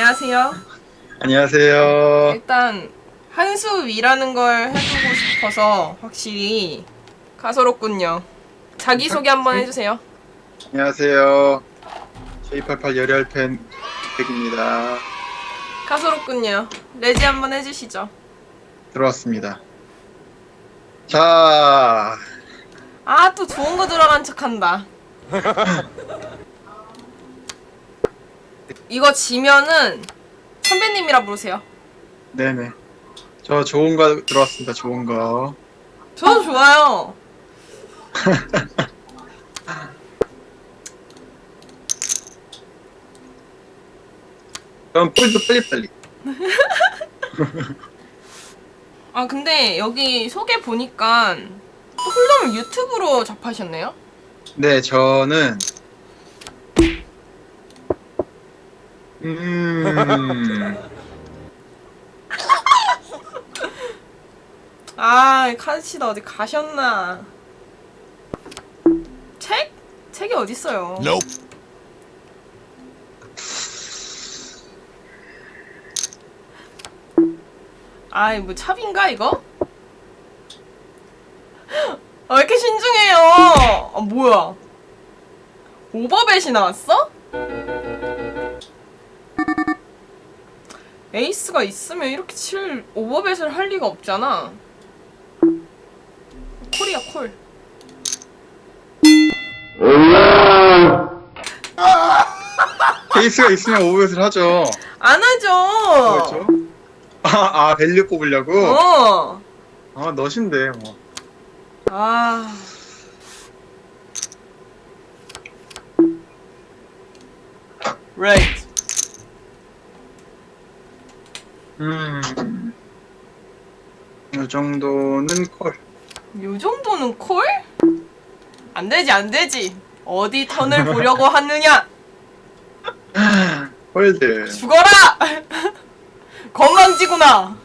안녕하세요. 안녕하세요. 일단 한수 위라는 걸 해주고 싶어서 확실히 가소롭군요. 자기 소개 한번 해주세요. 안녕하세요. J88 열혈 팬 백입니다. 가소롭군요. 레지 한번 해주시죠. 들어왔습니다. 자, 아 또 좋은 거 들어간 척한다. 이거 지면은 선배님이라 부르세요. 네네. 저 좋은 거 들어왔습니다. 좋은 거. 저도 좋아요. 그럼 폴도 빨리빨리. 아 근데 여기 소개 보니까 또 홀덤을 유튜브로 접하셨네요? 네, 저는 음, 아 카드치다 어디 가셨나? 책? 책이 어딨어요? 아이 뭐 찹인가 이거? 아, 왜 이렇게 신중해요? 아 뭐야? 오버벳이 나왔어? 에이스가 있으면 이렇게 칠 오버벳을 할 리가 없잖아. 콜이야 콜. 케이스가 있으면 오버벳을 하죠. 안 하죠. 뭐였죠? 아, 아, 밸류 뽑으려고? 어. 아, 너신데, 뭐. 아. Right. 음, 이 정도는 콜. 요 정도는 콜? 안 되지, 안 되지. 어디 턴을 보려고 하느냐? 홀드. 죽어라! 건강지구나.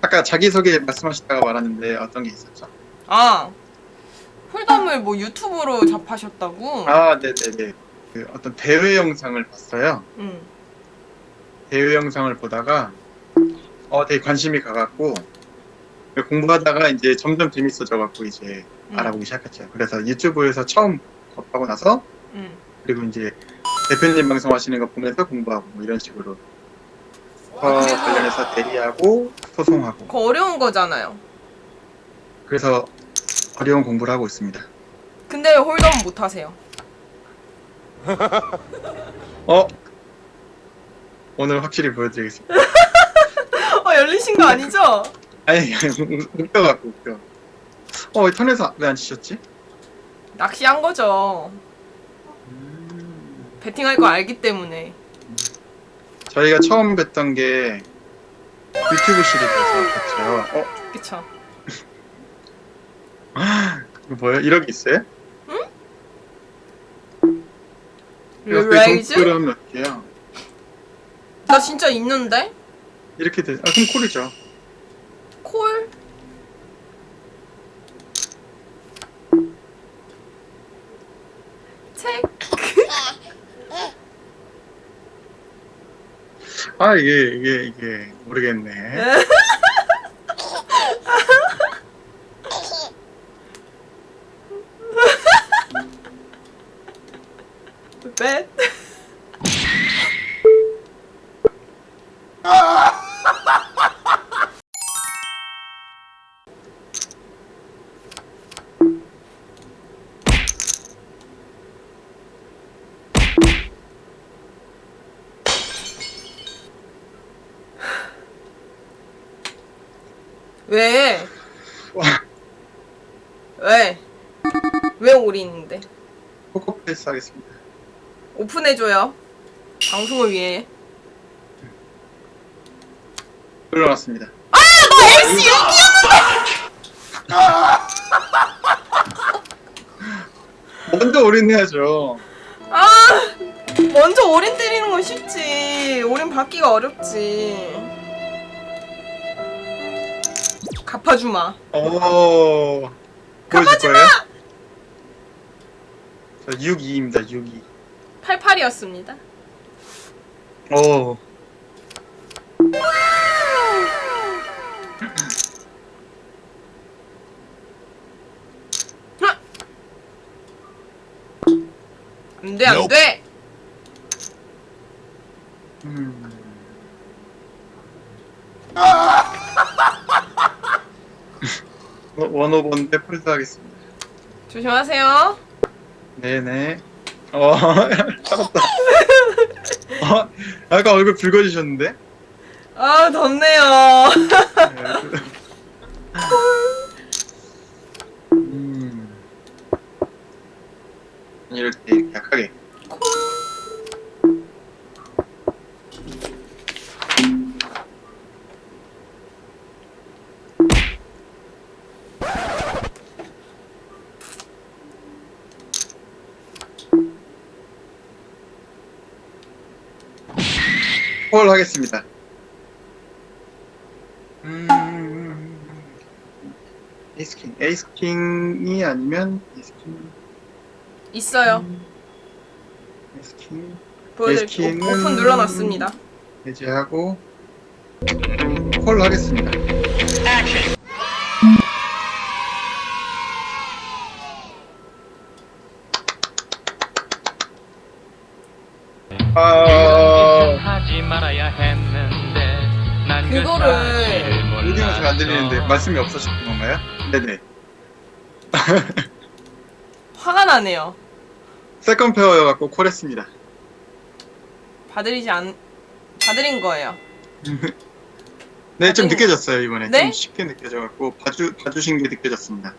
아까 자기소개 말씀하셨다가 말았는데 어떤 게 있었죠? 아. 홀덤을 뭐 유튜브로 접하셨다고? 아, 네네네. 그 어떤 대회 영상을 봤어요. 응. 대회 영상을 보다가 어 되게 관심이 가갖고 공부하다가 이제 점점 재밌어져갖고 이제 음. 알아보기 시작했죠. 그래서 유튜브에서 처음 접하고 나서 응. 그리고 이제 대표님 방송하시는 거 보면서 공부하고 뭐 이런 식으로 어, 그리고- 관련해서 대리하고 소송하고 그거 어려운 거잖아요. 그래서 어려운 공부를 하고 있습니다. 근데 홀덤 못 하세요. 어? 오늘 확실히 보여드리겠습니다. 어, 열리신 거 아니죠? 아니 웃겨 갖고 웃겨. 어, 이 턴에서 왜 안 치셨지? 낚시한 거죠. 배팅할 거 알기 때문에. 저희가 처음 뵀던 게 유튜브 시리즈에서 봤죠. 어, 그쵸. 이거 뭐예요? 이렇게 있어요? 레이즈? 동그란 몇 개야? 나 진짜 있는데? 이렇게 돼. 아, 그럼 콜이죠. 콜? 책? 아, 이게, 이게, 이게, 모르겠네. 왜? 와, 왜? 왜 올인인데? 포커페이스 하겠습니다. 오픈해줘요. 방송을 위해. 올라왔습니다. 너 MC 먼저 올인해야죠. 아 먼저 올인 때리는 건 쉽지 올인 받기가 어렵지 갚아주마 오. 보여줄 갚아주마 거예요? 저 6-2입니다, 6-2. 88이었습니다 오. 안돼 안돼 음. 어, 원오버인데 폴드 하겠습니다. 조심하세요 네네. 어, 살았다. 어, 아까 얼굴 붉어지셨는데? 아 덥네요 네, 음. 이럴 때 이렇게 약하게. 콜 하겠습니다. 음, 에이스킹, 에이스킹이 아니면 에이스킹, 있어요. 에이스킹. 보여드릴게요 에스킹은- 오- 오픈 눌러놨습니다. 해제하고 콜 하겠습니다. 아, 오디오가 잘안 들리는데 말씀이 없어졌던 건가요? 네네. 화가 나네요 세컨 페어여 갖고 콜했습니다. 봐드리지 않 봐드린 거예요 네, 좀 느껴졌어요 이번에. 네? 좀 쉽게 느껴져 갖고 봐주 봐주신 게 느껴졌습니다.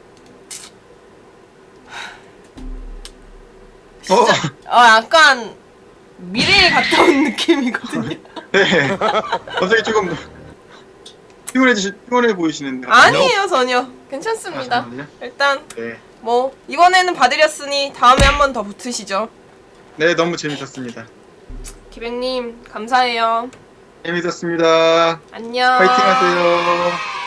어, 아 약간 미래에 갔다 온 느낌이거든요 네. 갑자기 조금 피곤해 지 피곤해 보이시는데. 아니에요 전혀 아, 괜찮습니다 잠깐만요. 일단 네. 뭐 이번에는 봐드렸으니 다음에 한 번 더 붙으시죠 네, 너무 재밌었습니다. 기백님 감사해요 재밌었습니다. 안녕 파이팅 하세요.